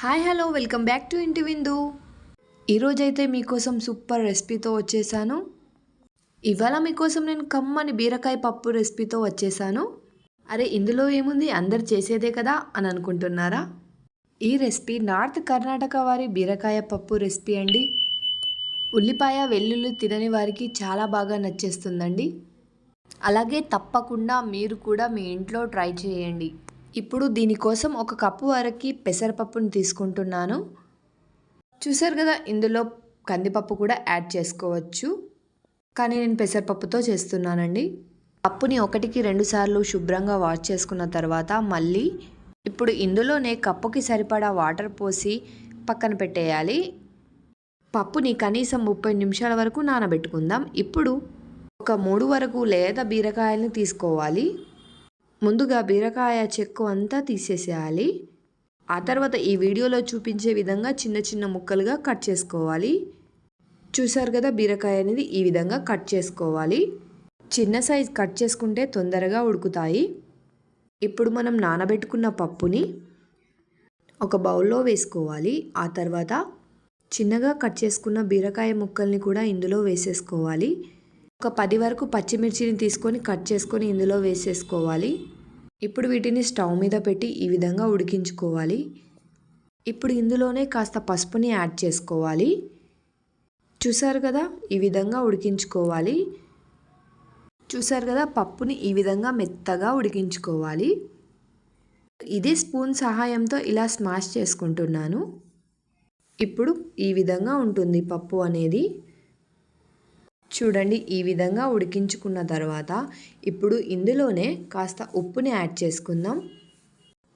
Hi hello welcome back to ఇంటి విందు. ఈరోజైతే మీకోసం సూపర్ రెసిపీతో వచ్చేసాను. ఇవాళ మీకోసం నేను కమ్మని బీరకాయ పప్పు రెసిపీతో వచ్చేసాను. అరే ఇందులో ఏముంది? అందరు చేసేదే కదా అని అనుకుంటున్నారా? ఈ రెసిపీ నార్త్ కర్ణాటక వారి బీరకాయ పప్పు రెసిపీ అండి. ఉల్లిపాయ వెల్లుల్లి తినని వారికి చాలా బాగా నచ్చేస్తుందండి. అలాగే తప్పకుండా మీరు కూడా మీ ఇంట్లో ట్రై చేయండి. ఇప్పుడు దీనికోసం ఒక కప్పు వరకు పెసరపప్పుని తీసుకుంటున్నాను. చూసారు కదా ఇందులో కందిపప్పు కూడా యాడ్ చేసుకోవచ్చు. కానీ నేను పెసరపప్పుతో చేస్తున్నానండి. పప్పుని ఒకటికి రెండు సార్లు శుభ్రంగా వాష్ చేసుకున్న తర్వాత మళ్ళీ ఇప్పుడు ఇందులోనే కప్పుకి సరిపడా వాటర్ పోసి పక్కన పెట్టేయాలి. పప్పుని కనీసం ముప్పై నిమిషాల వరకు నానబెట్టుకుందాం. ఇప్పుడు ఒక మూడు వరకు లేత బీరకాయలను తీసుకోవాలి. ముందుగా బీరకాయ చెక్కు అంతా తీసేసేయాలి. ఆ తర్వాత ఈ వీడియోలో చూపించే విధంగా చిన్న చిన్న ముక్కలుగా కట్ చేసుకోవాలి. చూసారు కదా బీరకాయ అనేది ఈ విధంగా కట్ చేసుకోవాలి. చిన్న సైజ్ కట్ చేసుకుంటే తొందరగా ఉడుకుతాయి. ఇప్పుడు మనం నానబెట్టుకున్న పప్పుని ఒక బౌల్లో వేసుకోవాలి. ఆ తర్వాత చిన్నగా కట్ చేసుకున్న బీరకాయ ముక్కల్ని కూడా ఇందులో వేసేసుకోవాలి. ఒక పది వరకు పచ్చిమిర్చిని తీసుకొని కట్ చేసుకొని ఇందులో వేసేసుకోవాలి. ఇప్పుడు వీటిని స్టవ్ మీద పెట్టి ఈ విధంగా ఉడికించుకోవాలి. ఇప్పుడు ఇందులోనే కాస్త పసుపుని యాడ్ చేసుకోవాలి. చూసారు కదా? ఈ విధంగా ఉడికించుకోవాలి. చూసారు కదా? పప్పుని ఈ విధంగా మెత్తగా ఉడికించుకోవాలి. ఇదే స్పూన్ సహాయంతో ఇలా స్మాష్ చేసుకుంటున్నాను. ఇప్పుడు ఈ విధంగా ఉంటుంది పప్పు అనేది. చూడండి ఈ విధంగా ఉడికించుకున్న తర్వాత ఇప్పుడు ఇందులోనే కాస్త ఉప్పుని యాడ్ చేసుకుందాం.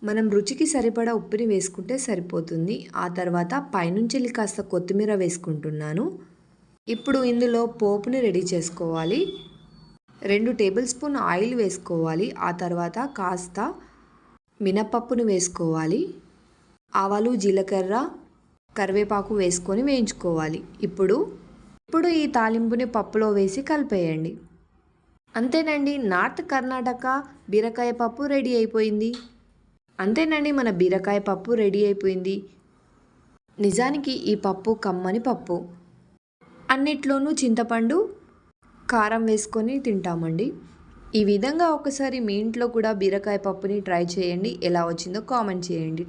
మనం రుచికి సరిపడా ఉప్పుని వేసుకుంటే సరిపోతుంది. ఆ తర్వాత పైనుంచి కాస్త కొత్తిమీర వేసుకుంటున్నాను. ఇప్పుడు ఇందులో పోపుని రెడీ చేసుకోవాలి. రెండు టేబుల్ స్పూన్ ఆయిల్ వేసుకోవాలి. ఆ తర్వాత కాస్త మినపప్పును వేసుకోవాలి. ఆవాలు జీలకర్ర కరివేపాకు వేసుకొని వేయించుకోవాలి. ఇప్పుడు ఇప్పుడు ఈ తాలింపుని పప్పులో వేసి కలిపేయండి. అంతేనండి నార్త్ కర్ణాటక బీరకాయ పప్పు రెడీ అయిపోయింది. అంతేనండి మన బీరకాయ పప్పు రెడీ అయిపోయింది. నిజానికి ఈ పప్పు కమ్మని పప్పు. అన్నిట్లోనూ చింతపండు కారం వేసుకొని తింటామండి. ఈ విధంగా ఒకసారి మీ ఇంట్లో కూడా బీరకాయ పప్పుని ట్రై చేయండి. ఎలా వచ్చిందో కామెంట్ చేయండి.